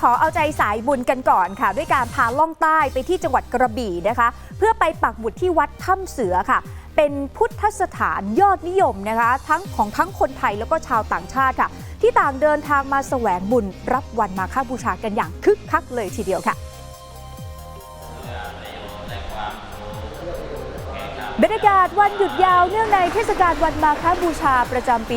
ขอเอาใจสายบุญกันก่อนค่ะ ด้วยการพาล่องใต้ไปที่จังหวัดกระบี่นะคะ เพื่อไปปักหมุดที่วัดถ้ำเสือค่ะ เป็นพุทธสถานยอดนิยมนะคะ ทั้งของทั้งคนไทยแล้วก็ชาวต่างชาติค่ะ ที่ต่างเดินทางมาแสวงบุญรับวันมาฆบูชากันอย่างคึกคักเลยทีเดียวค่ะบรรยากาศวันหยุดยาวเนื่องในเทศกาลวันมาฆบูชาประจำปี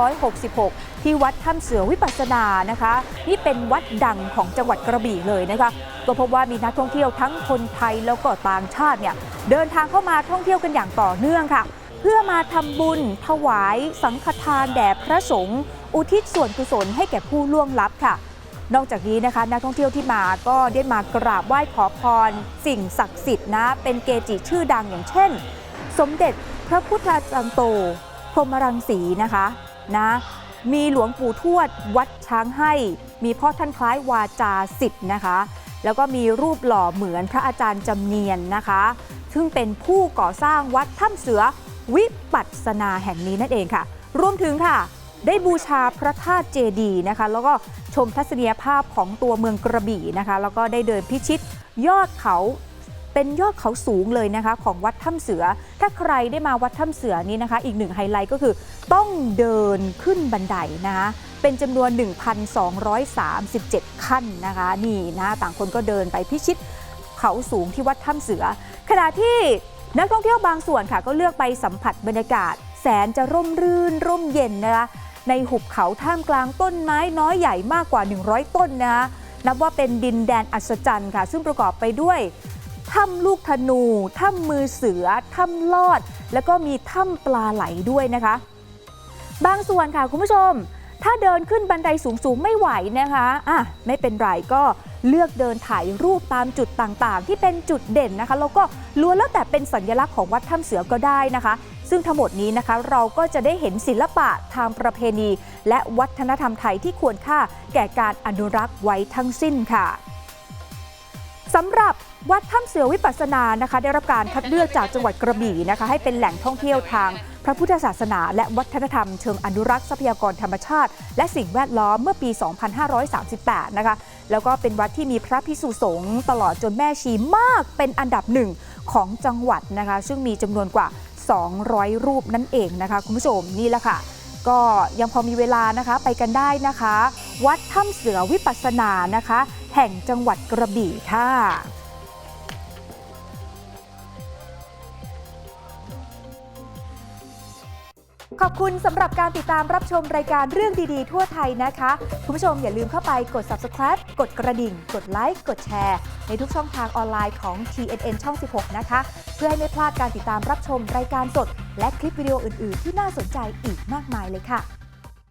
2566 ที่วัดถ้ำเสือวิปัสสนานะคะ นี่เป็นวัดดังของจังหวัดกระบี่เลยนะคะ ก็พบว่ามีนักท่องเที่ยวทั้งคนไทยแล้วก็ต่างชาติเนี่ยเดินทางเข้ามาท่องเที่ยวกันอย่างต่อเนื่องค่ะ เพื่อมาทำบุญ ถวาย สังฆทานแด่พระสงฆ์อุทิศส่วนกุศลให้แก่ผู้ล่วงลับค่ะนอกจากนี้นะคะนักท่องเที่ยวที่มาก็ได้มากราบไหว้ขอพร สิ่งศักดิ์สิทธิ์นะ เป็นเกจิชื่อดังอย่างเช่น สมเด็จพระพุทธจารย์โตพรหมรังสีนะคะนะ มีหลวงปู่ทวดวัดช้างให้ มีพ่อท่านคล้ายวาจาสิทธิ์นะคะ แล้วก็มีรูปหล่อเหมือนพระอาจารย์จำเนียนนะคะ ซึ่งเป็นผู้ก่อสร้างวัดถ้ำเสือวิปัสนาแห่งนี้นั่นเองค่ะ รวมถึงค่ะ ได้บูชาพระธาตุเจดีนะคะ แล้วก็ชมทัศนียภาพของตัวเมืองกระบี่นะคะ แล้วก็ได้เดินพิชิตยอดเขา เป็นยอดเขาสูงเลยนะคะ ของวัดถ้ำเสือ ถ้าใครได้มาวัดถ้ำเสือนี้นะคะ อีกหนึ่งไฮไลท์ก็คือต้องเดินขึ้นบันไดนะคะเป็นจำนวน 1,237 ขั้นนะคะ นี่นะต่างคนก็เดินไปพิชิตเขาสูงที่วัดถ้ำเสือ ขณะที่นักท่องเที่ยวบางส่วนค่ะ ก็เลือกไปสัมผัสบรรยากาศ แสนจะร่มรื่น ร่มเย็นนะคะในหุบเขาท่ามกลางต้นไม้น้อยใหญ่มากกว่า 100 ต้นนะคะนับว่าเป็นดินแดนอัศจรรย์ค่ะ ซึ่งประกอบไปด้วย ถ้ำลูกธนู ถ้ำมือเสือ ถ้ำลอด แล้วก็มีถ้ำปลาไหลด้วยนะคะ บางส่วนค่ะคุณผู้ชม ถ้าเดินขึ้นบันไดสูงๆไม่ไหวนะคะอะไม่เป็นไรก็เลือกเดินถ่ายรูปตามจุดต่างๆ ที่เป็นจุดเด่นนะคะ แล้วก็ล้วนแล้วแต่เป็นสัญลักษณ์ของวัดถ้ำเสือก็ได้นะคะ ซึ่งทั้งหมดนี้นะคะ เราก็จะได้เห็นศิลปะทางประเพณี และวัฒนธรรมไทยที่ควรค่าแก่การอนุรักษ์ไว้ทั้งสิ้นค่ะ สำหรับวัดถ้ำเสือวิปัสสนานะคะ ได้รับการคัดเลือกจากจังหวัดกระบี่นะคะ ให้เป็นแหล่งท่องเที่ยวทางพระพุทธศาสนาและวัฒนธรรมเชิงอนุรักษ์ทรัพยากรธรรมชาติ และสิ่งแวดล้อมเมื่อปี 2538 นะคะ แล้วก็เป็นวัดที่มีพระพิสุสงฆ์ตลอดจนแม่ชีมากเป็นอันดับหนึ่งของจังหวัดนะคะ ซึ่งมีจำนวนกว่า 200 รูปนั่นเองนะคะ คุณผู้ชมนี่แหละค่ะ ก็ยังพอมีเวลานะคะไปกันได้นะคะ วัดถ้ำเสือวิปัสสนานะคะ แห่งจังหวัดกระบี่ค่ะขอบคุณสำหรับการติดตามรับชมรายการเรื่องดีๆ ทั่วไทยนะคะ คุณผู้ชมอย่าลืมเข้าไปกด subscribe กดกระดิ่ง กดไลค์ กดแชร์ ในทุกช่องทางออนไลน์ของ TNN ช่อง 16 นะคะ เพื่อให้ไม่พลาดการติดตามรับชมรายการสด และคลิปวิดีโออื่น ๆ ที่น่าสนใจอีกมากมายเลยค่ะ